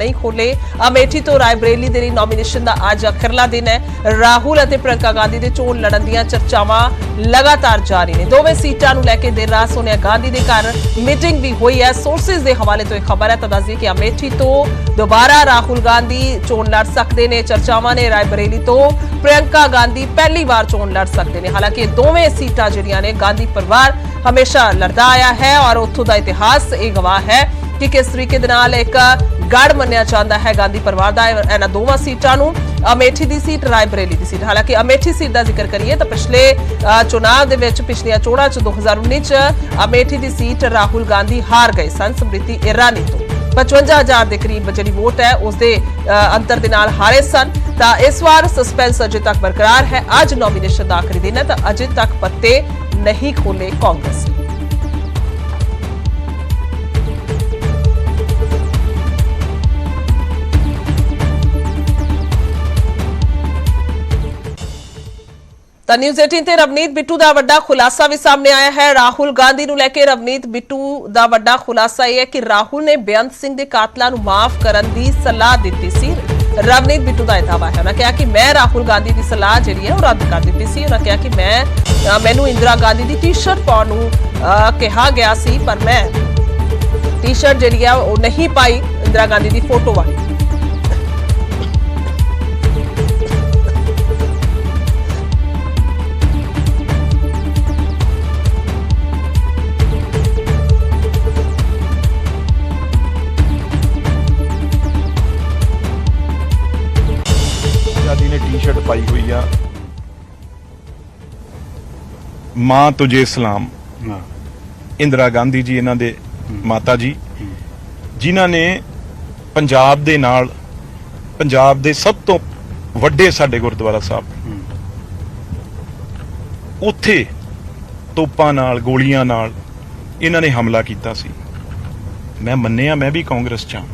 ਨਹੀਂ ਖੋਲੇ। ਅਮੇਠੀ ਤੋਂ ਰਾਏਬਰੇਲੀ ਦੇ ਲਈ ਨੋਮੀਨੇਸ਼ਨ ਦਾ ਅੱਜ ਅਖਰਲਾ ਦਿਨ ਹੈ। ਰਾਹੁਲ ਅਤੇ ਪ੍ਰਿਯੰਕਾ ਗਾਂਧੀ ਦੇ ਚੋਣ ਲੜਨ ਦੀਆਂ ਚਰਚਾਵਾਂ ਲਗਾਤਾਰ ਜਾਰੀ ਨੇ। ਦੋਵੇਂ ਸੀਟਾਂ ਨੂੰ ਲੈ ਕੇ ਦੇਰ ਰਾਤ ਸੋਨੀਆ ਗਾਂਧੀ ਦੇ ਘਰ ਮੀਟਿੰਗ ਵੀ ਹੋਈ ਹੈ। ਸੋਰਸਸ ਦੇ ਹਵਾਲੇ ਤੋਂ ਇਹ ਖਬਰ ਹੈ। ਤਾਂ ਦੱਸਦੀ ਕਿ ਅਮੇਠੀ ਤੋਂ ਦੁਬਾਰਾ ਰਾਹੁਲ ਗਾਂਧੀ ਚੋਣ ਲੜ ਸਕਦੇ ਨੇ। ਚਰਚਾਵਾਂ ਨੇ ਰਾਏਬਰੇਲੀ ਤੋਂ ਪ੍ਰਿਯੰਕਾ ਗਾਂਧੀ ਪਹਿਲੀ ਵਾਰ ਚੋਣ ਲੜ ਸਕਦੇ ਨੇ। ਹਾਲਾਂਕਿ ਦੋਵੇਂ ਸੀਟਾਂ ਜਿਹੜੀਆਂ ਨੇ, ਗਾਂਧੀ ਪਰਿਵਾਰ ਹਮੇਸ਼ਾ ਲੜਦਾ ਆਇਆ ਹੈ ਔਰ ਉੱਥੋਂ ਦਾ ਇਤਿਹਾਸ ਇਹ ਗਵਾਹ ਹੈ। ਕਿ ਕਿਸ ਤਰੀਕੇ ਦੇ ਨਾਲ ਇੱਕ ਗੜ ਮੰਨਿਆ ਜਾਂਦਾ ਹੈ ਗਾਂਧੀ ਪਰਿਵਾਰ ਦਾ ਇਹਨਾਂ ਦੋਵਾਂ ਸੀਟਾਂ ਨੂੰ। ਅਮੇਠੀ ਦੀ ਸੀਟ, ਰਾਏਬਰੇਲੀ ਦੀ ਸੀਟ। ਹਾਲਾਂਕਿ ਅਮੇਠੀ ਸੀਟ ਦਾ ਜ਼ਿਕਰ ਕਰੀਏ ਤਾਂ ਪਿਛਲੇ ਚੋਣਾਂ ਦੇ ਵਿੱਚ ਪਿਛਲੀਆਂ ਚੋਣਾਂ ਚ 2019 ਚ ਅਮੇਠੀ ਦੀ ਸੀਟ ਰਾਹੁਲ ਗਾਂਧੀ ਹਾਰ ਗਏ ਸਨ, ਸਮ੍ਰਿਤੀ ਇਰਾਨੀ ਤੋਂ। 55000 ਦੇ ਕਰੀਬ ਜਿਹੜੀ ਵੋਟ ਹੈ ਉਸ ਦੇ ਅੰਤਰ ਦੇ ਨਾਲ ਹਾਰੇ ਸਨ। ਤਾਂ ਇਸ ਵਾਰ ਸਸਪੈਂਸ ਅਜੇ ਤੱਕ ਬਰਕਰਾਰ ਹੈ। ਅੱਜ ਨੋਮੀਨੇਸ਼ਨ ਦਾ ਆਖਰੀ ਦਿਨ ਹੈ ਤਾਂ ਅਜੇ ਤੱਕ ਪੱਤੇ ਨਹੀਂ ਖੋਲੇ ਕਾਂਗਰਸ ਤਾਂ ਨਿਊਜ਼ 18 ਤੇ ਰਵਨੀਤ ਬਿੱਟੂ ਦਾ ਵੱਡਾ ਖੁਲਾਸਾ ਵੀ ਸਾਹਮਣੇ ਆਇਆ ਹੈ। ਰਾਹੁਲ ਗਾਂਧੀ ਨੂੰ ਲੈ ਕੇ ਰਵਨੀਤ ਬਿੱਟੂ ਦਾ ਵੱਡਾ ਖੁਲਾਸਾ ਇਹ ਹੈ ਕਿ ਰਾਹੁਲ ਨੇ ਬੇਅੰਤ ਸਿੰਘ ਦੇ ਕਾਤਲਾਂ ਨੂੰ ਮਾਫ ਕਰਨ ਦੀ ਸਲਾਹ ਦਿੱਤੀ ਸੀ। ਰਵਨੀਤ ਬਿੱਟੂ ਦਾ ਇਹ ਦਾਅਵਾ ਹੈ। ਉਹਨਾਂ ਕਿਹਾ ਕਿ ਮੈਂ ਰਾਹੁਲ ਗਾਂਧੀ ਦੀ ਸਲਾਹ ਜਿਹੜੀ ਹੈ ਉਹ ਰੱਦ ਕਰ ਦਿੱਤੀ ਸੀ। ਉਹਨਾਂ ਕਿਹਾ ਕਿ ਮੈਂ ਮੈਨੂੰ ਇੰਦਰਾ ਗਾਂਧੀ ਦੀ ਟੀ-ਸ਼ਰਟ ਪਾਉਣ ਨੂੰ ਕਿਹਾ ਗਿਆ ਸੀ, ਪਰ ਮੈਂ ਟੀ-ਸ਼ਰਟ ਜਿਹੜੀ ਹੈ ਉਹ ਨਹੀਂ ਪਾਈ ਇੰਦਰਾ ਗਾਂਧੀ ਦੀ ਫੋਟੋ ਵਾਲੀ। ਟੀ-ਸ਼ਰਟ ਪਾਈ ਹੋਈ ਆ। ਮਾਂ ਤੁਝੇ ਸਲਾਮ। ਹਾਂ। ਇੰਦਰਾ ਗਾਂਧੀ ਜੀ ਇਹਨਾਂ ਦੇ ਮਾਤਾ ਜੀ। ਜਿਨ੍ਹਾਂ ਨੇ ਪੰਜਾਬ ਦੇ ਨਾਲ ਪੰਜਾਬ ਦੇ ਸਭ ਤੋਂ ਵੱਡੇ ਸਾਡੇ ਗੁਰਦੁਆਰਾ ਸਾਹਿਬ। ਉੱਥੇ ਤੋਪਾਂ ਨਾਲ ਗੋਲੀਆਂ ਨਾਲ ਇਹਨਾਂ ਨੇ ਹਮਲਾ ਕੀਤਾ ਸੀ। ਮੈਂ ਮੰਨਿਆ ਮੈਂ ਵੀ ਕਾਂਗਰਸ ਚ ਹਾਂ।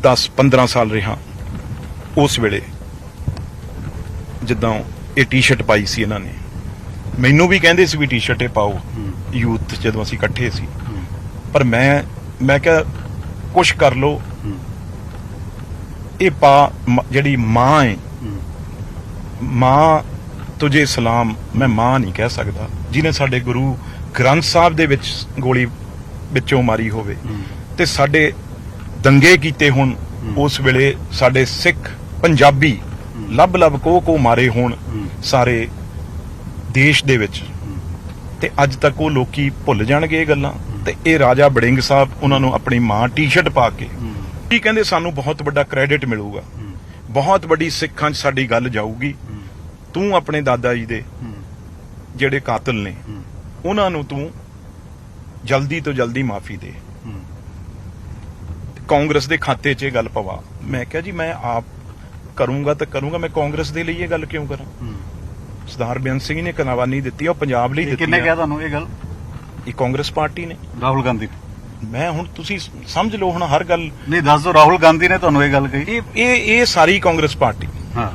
10 15 ਸਾਲ ਰਿਹਾ। ਉਸ ਵੇਲੇ ਜਿੱਦਾਂ ਇਹ ਟੀ-ਸ਼ਰਟ ਪਾਈ ਸੀ ਇਹਨਾਂ ਨੇ। ਮੈਨੂੰ ਵੀ ਕਹਿੰਦੇ ਸੀ ਵੀ ਟੀ-ਸ਼ਰਟ ਇਹ ਪਾਓ, ਯੂਥ ਜਦੋਂ ਅਸੀਂ ਇਕੱਠੇ ਸੀ। ਪਰ ਮੈਂ ਮੈਂ ਕਿਹਾ, ਕੁਛ ਕਰ ਲੋ ਇਹ ਪਾ ਜਿਹੜੀ ਮਾਂ ਹੈ ਮਾਂ ਤੁਝੇ ਸਲਾਮ ਮੈਂ ਮਾਂ ਨਹੀਂ ਕਹਿ ਸਕਦਾ। ਜਿਹਨੇ ਸਾਡੇ ਗੁਰੂ ਗ੍ਰੰਥ ਸਾਹਿਬ ਦੇ ਵਿੱਚ ਗੋਲੀ ਵਿੱਚੋਂ ਮਾਰੀ ਹੋਵੇ। ਤੇ ਸਾਡੇ ਦੰਗੇ ਕੀਤੇ ਹੁਣ, ਉਸ ਵੇਲੇ ਸਾਡੇ ਸਿੱਖ ਪੰਜਾਬੀ ਲੱਭ ਲੱਭ ਕੋ ਕੋ ਮਾਰੇ ਹੋਣ ਸਾਰੇ ਦੇਸ਼ ਦੇ ਵਿੱਚ। ਤੇ ਅੱਜ ਤੱਕ ਉਹ ਲੋਕੀ ਭੁੱਲ ਜਾਣਗੇ ਇਹ ਗੱਲਾਂ। ਤੇ ਇਹ ਰਾਜਾ ਬੜਿੰਗ ਸਾਹਿਬ ਉਹਨਾਂ ਨੂੰ ਆਪਣੀ ਮਾਂ ਟੀ-ਸ਼ਰਟ ਪਾ ਕੇ ਕੀ ਕਹਿੰਦੇ ਸਾਨੂੰ ਬਹੁਤ ਵੱਡਾ ਕ੍ਰੈਡਿਟ ਮਿਲੂਗਾ। ਬਹੁਤ ਵੱਡੀ ਸਿੱਖਾਂ 'ਚ ਸਾਡੀ ਗੱਲ ਜਾਊਗੀ। ਤੂੰ ਆਪਣੇ ਦਾਦਾ ਜੀ ਦੇ ਜਿਹੜੇ ਕਾਤਲ ਨੇ ਉਹਨਾਂ ਨੂੰ ਤੂੰ ਜਲਦੀ ਤੋਂ ਜਲਦੀ ਮਾਫੀ ਦੇ। ਕਾਂਗਰਸ ਦੇ ਖਾਤੇ 'ਚ ਇਹ ਗੱਲ ਪਵਾ। ਮੈਂ ਕਿਹਾ ਜੀ ਮੈਂ ਆਪ ਕਰੂੰਗਾ ਤਾਂ ਕਰੂੰਗਾ ਮੈਂ ਕਾਂਗਰਸ ਦੇ ਲਈ ਇਹ ਗੱਲ ਕਿਉਂ ਕਰਾਂ? ਸਰਦਾਰ ਬੇਅੰਤ ਸਿੰਘ ਨੇ ਕਨਾਵਾਨੀ ਦਿੱਤੀ ਉਹ ਪੰਜਾਬ ਲਈ ਦਿੱਤੀ ਕਿੰਨੇ ਕਿਹਾ ਤੁਹਾਨੂੰ ਇਹ ਗੱਲ? ਇਹ ਕਾਂਗਰਸ ਪਾਰਟੀ ਨੇ। ਰਾਹੁਲ ਗਾਂਧੀ। ਮੈਂ ਹੁਣ ਤੁਸੀਂ ਸਮਝ ਲਓ ਹੁਣ ਹਰ ਗੱਲ ਨਹੀਂ ਦੱਸ ਦਿਓ ਰਾਹੁਲ ਗਾਂਧੀ ਨੇ ਤੁਹਾਨੂੰ ਇਹ ਗੱਲ ਕਹੀ? ਇਹ ਇਹ ਇਹ ਸਾਰੀ ਕਾਂਗਰਸ ਪਾਰਟੀ। ਹਾਂ।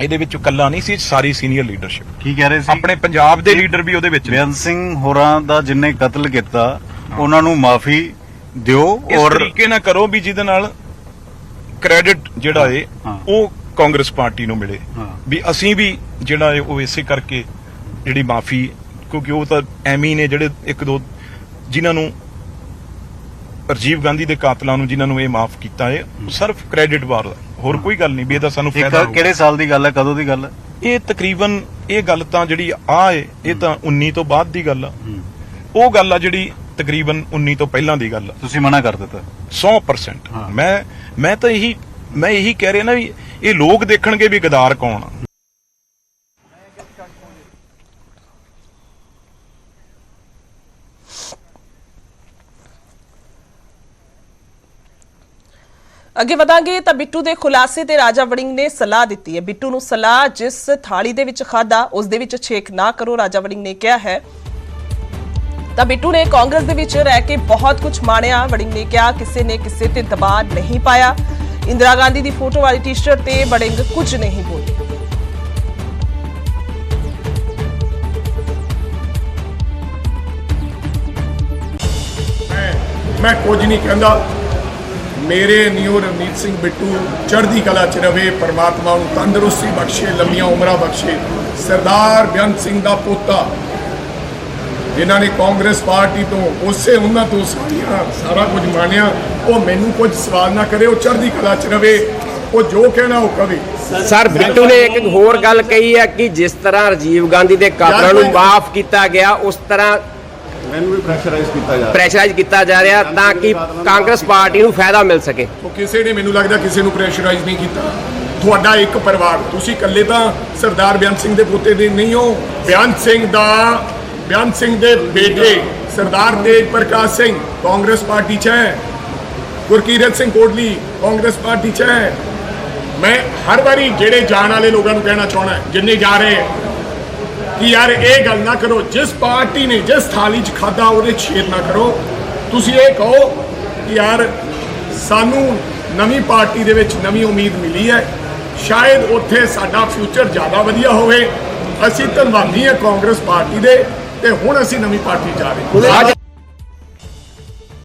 ਇਹਦੇ ਵਿੱਚ ਇਕੱਲਾ ਨਹੀਂ ਸੀ ਸਾਰੀ ਸੀਨੀਅਰ ਲੀਡਰਸ਼ਿਪ। ਕੀ ਕਹਿ ਰਹੇ ਸੀ? ਆਪਣੇ ਪੰਜਾਬ ਦੇ ਲੀਡਰ ਵੀ ਉਹਦੇ ਵਿੱਚ। ਬੇਅੰਤ ਸਿੰਘ ਹੋਰਾਂ ਦਾ ਜਿਨਨੇ ਕਤਲ ਕੀਤਾ ਉਹਨਾਂ ਨੂੰ ਮਾਫੀ ਦਿਓ ਇਸ ਔਰ ਤਰੀਕੇ ਨਾਲ ਕਰੋ ਵੀ ਜਿਹਦੇ ਨਾਲ ਕ੍ਰੈਡਿਟ ਜਿਹੜਾ ਏ ਹਾਂ। ਉਹ ਕਾਂਗਰਸ ਪਾਰਟੀ ਨੂੰ ਮਿਲੇ ਹਾਂ। ਵੀ ਅਸੀਂ ਵੀ ਜਿਹੜਾ ਏ ਉਹ ਇਸੇ ਕਰਕੇ ਜਿਹੜੀ ਮਾਫੀ ਕਿਉਂਕਿ ਉਹ ਤਾਂ ਐਵੇਂ ਹੀ ਨੇ ਜਿਹੜੇ ਇੱਕ ਦੋ ਜਿਨ੍ਹਾਂ ਨੂੰ ਰਾਜੀਵ ਗਾਂਧੀ ਦੇ ਕਾਤਲਾਂ ਨੂੰ ਜਿਨ੍ਹਾਂ ਨੂੰ ਇਹ ਮਾਫ ਕੀਤਾ ਏ ਉਹ ਸਿਰਫ ਕ੍ਰੈਡਿਟ ਵਾਰ ਦਾ। ਹੋਰ ਕੋਈ ਗੱਲ ਨਹੀਂ ਵੀ ਇਹਦਾ ਸਾਨੂੰ ਫਾਇਦਾ ਹੋਊਗਾ। ਕਿਹੜੇ ਸਾਲ ਦੀ ਗੱਲ ਹੈ ਕਦੋਂ ਦੀ ਗੱਲ ਹੈ ਇਹ ਤਕਰੀਬਨ ਇਹ ਗੱਲ ਤਾਂ ਜਿਹੜੀ ਆ ਏ ਇਹ ਤਾਂ 19 ਤੋਂ ਬਾਅਦ ਦੀ ਗੱਲ ਆ ਉਹ ਗੱਲ ਆ ਜਿਹੜੀ ਤਕਰੀਬਨ 19 ਤੋਂ ਪਹਿਲਾਂ ਦੀ ਗੱਲ ਆ। ਤੁਸੀਂ ਮਨਾ ਕਰ ਦਿੱਤਾ। 100% ਹਾਂ। ਮੈਂ ਮੈਂ ਤਾਂ ਇਹੀ ਮੈਂ ਇਹੀ ਕਹਿ ਰਿਹਾ ਨਾ ਵੀ ਇਹ ਲੋਕ ਦੇਖਣਗੇ ਵੀ ਗਦਾਰ ਕੌਣ ਆ। ਅੱਗੇ ਵਧਾਂਗੇ ਤਾਂ ਬਿੱਟੂ ਦੇ ਖੁਲਾਸੇ ਤੇ ਰਾਜਾ ਵੜਿੰਗ ਨੇ ਸਲਾਹ ਦਿੱਤੀ ਹੈ। ਬਿੱਟੂ ਨੂੰ ਸਲਾਹ ਜਿਸ ਥਾਲੀ ਦੇ ਵਿੱਚ ਖਾਦਾ ਉਸ ਦੇ ਵਿੱਚ ਛੇਕ ਨਾ ਕਰੋ ਰਾਜਾ ਵੜਿੰਗ ਨੇ ਕਿਹਾ ਹੈ। ਤਾਂ ਬਿੱਟੂ ਨੇ ਕਾਂਗਰਸ ਦੇ ਵਿੱਚ ਰਹਿ ਕੇ ਬਹੁਤ ਕੁਝ ਮਾਣਿਆ। ਵੜਿੰਗ ਨੇ ਕਿਹਾ, ਕਿਸੇ ਨੇ ਕਿਸੇ ਤੇ ਦਬਾਅ ਨਹੀਂ ਪਾਇਆ। ਇੰਦਰਾ ਗਾਂਧੀ ਦੀ ਫੋਟੋ ਵਾਲੀ ਟੀ-ਸ਼ਰਟ ਤੇ ਵੜਿੰਗ ਕੁਝ ਨਹੀਂ ਬੋਲੇ। ਮੈਂ ਮੈਂ ਕੁਝ ਨਹੀਂ ਕਹਿੰਦਾ। ਮੇਰੇ ਨਿਓ ਰਵਨੀਤ ਸਿੰਘ ਬਿੱਟੂ ਚੜ੍ਹਦੀ ਕਲਾ ਚ ਰਵੇ, ਪਰਮਾਤਮਾ ਨੂੰ ਤੰਦਰੁਸਤੀ ਬਖਸ਼ੇ, ਲੰਮੀਆਂ ਉਮਰਾਂ ਬਖਸ਼ੇ। ਸਰਦਾਰ ਬੇਅੰਤ ਸਿੰਘ ਦਾ ਪੋਤਾ ਜਿਨ੍ਹਾਂ ਨੇ ਕਾਂਗਰਸ ਪਾਰਟੀ ਤੋਂ ਉਸੇ ਉਹਨਾਂ ਤੋਂ ਸਾਰੀਆਂ ਸਾਰਾ ਕੁਝ ਮਾਣਿਆ ਉਹ ਮੈਨੂੰ ਕੁਝ ਸਵਾਲ ਨਾ ਕਰੇ ਉਹ ਚੜ੍ਹਦੀ ਕਲਾ ਚ ਰਵੇ ਉਹ ਜੋ ਕਹਿਣਾ ਉਹ ਕਵੇ। ਸਰ ਬਿੱਟੂ ਨੇ ਇੱਕ ਹੋਰ ਗੱਲ ਕਹੀ ਹੈ ਕਿ ਜਿਸ ਤਰ੍ਹਾਂ ਰਾਜੀਵ ਗਾਂਧੀ ਦੇ ਕਾਤਲਾਂ ਨੂੰ ਮਾਫ ਕੀਤਾ ਗਿਆ ਉਸ ਤਰ੍ਹਾਂ ਮੈਨੂੰ ਵੀ ਪ੍ਰੈਸ਼ਰਾਈਜ਼ ਕੀਤਾ ਜਾ ਪ੍ਰੈਸ਼ਰਾਈਜ਼ ਕੀਤਾ ਜਾ ਰਿਹਾ ਤਾਂ ਕਿ ਕਾਂਗਰਸ ਪਾਰਟੀ ਨੂੰ ਫਾਇਦਾ ਮਿਲ ਸਕੇ। ਉਹ ਕਿਸੇ ਨੇ ਮੈਨੂੰ ਲੱਗਦਾ ਕਿਸੇ ਨੂੰ ਪ੍ਰੈਸ਼ਰਾਈਜ਼ ਨਹੀਂ ਕੀਤਾ। ਤੁਹਾਡਾ ਇੱਕ ਪਰਿਵਾਰ ਤੁਸੀਂ ਇਕੱਲੇ ਤਾਂ ਸਰਦਾਰ ਬਿਆਨ ਸਿੰਘ ਦੇ ਪੋਤੇ ਦੇ ਨਹੀਂ ਹੋ। ਬਿਆਨ ਸਿੰਘ ਦਾ ਬਿਆਨ ਸਿੰਘ ਦੇ ਬੇਟੇ ਸਰਦਾਰ ਤੇਜ ਪ੍ਰਕਾਸ਼ ਸਿੰਘ, ਕਾਂਗਰਸ ਪਾਰਟੀ 'ਚ ਹੈ। ਗੁਰਕੀਰਤ ਸਿੰਘ ਕੋਟਲੀ, ਕਾਂਗਰਸ ਪਾਰਟੀ 'ਚ ਹੈ। ਮੈਂ ਹਰ ਵਾਰੀ ਜਿਹੜੇ ਜਾਣ ਵਾਲੇ ਲੋਕਾਂ ਨੂੰ ਕਹਿਣਾ ਚਾਹਣਾ ਜਿੰਨੇ ਜਾ ਰਹੇ ਹੈ, ਕਿ ਯਾਰ ਇਹ ਗੱਲ ਨਾ ਕਰੋ, ਜਿਸ ਪਾਰਟੀ ਨੇ, ਜਿਸ ਥਾਲੀ 'ਚ ਖਾਦਾ ਉਹਦੇ 'ਚ ਨਾ ਕਰੋ। ਤੁਸੀਂ ਇਹ ਕਹੋ ਕਿ ਯਾਰ ਸਾਨੂੰ ਨਵੀਂ ਪਾਰਟੀ ਦੇ ਵਿੱਚ ਨਵੀਂ ਉਮੀਦ ਮਿਲੀ ਹੈ। ਸ਼ਾਇਦ ਉੱਥੇ ਸਾਡਾ ਫਿਊਚਰ ਜ਼ਿਆਦਾ ਵਧੀਆ ਹੋਵੇ। ਅਸੀਂ ਧੰਨਵਾਦੀ ਹਾਂ ਕਾਂਗਰਸ ਪਾਰਟੀ ਦੇ। ਤੇ ਹੁਣ ਅਸੀਂ ਨਵੀਂ ਪਾਰਟੀ ਜਾ ਰਹੇ ਹਾਂ। ਅੱਜ